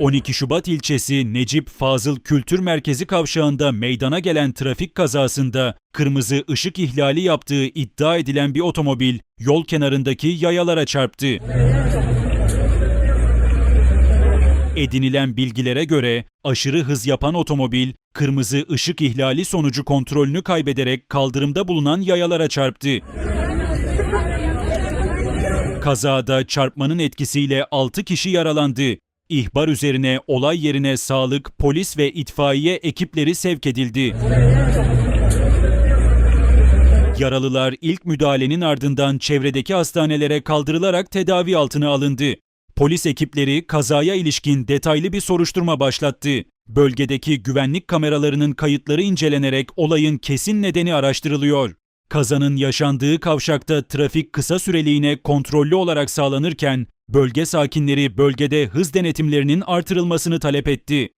12 Şubat ilçesi Necip Fazıl Kültür Merkezi kavşağında meydana gelen trafik kazasında kırmızı ışık ihlali yaptığı iddia edilen bir otomobil yol kenarındaki yayalara çarptı. Edinilen bilgilere göre aşırı hız yapan otomobil kırmızı ışık ihlali sonucu kontrolünü kaybederek kaldırımda bulunan yayalara çarptı. Kazada çarpmanın etkisiyle 6 kişi yaralandı. İhbar üzerine olay yerine sağlık, polis ve itfaiye ekipleri sevk edildi. Yaralılar ilk müdahalenin ardından çevredeki hastanelere kaldırılarak tedavi altına alındı. Polis ekipleri kazaya ilişkin detaylı bir soruşturma başlattı. Bölgedeki güvenlik kameralarının kayıtları incelenerek olayın kesin nedeni araştırılıyor. Kazanın yaşandığı kavşakta trafik kısa süreliğine kontrollü olarak sağlanırken bölge sakinleri bölgede hız denetimlerinin artırılmasını talep etti.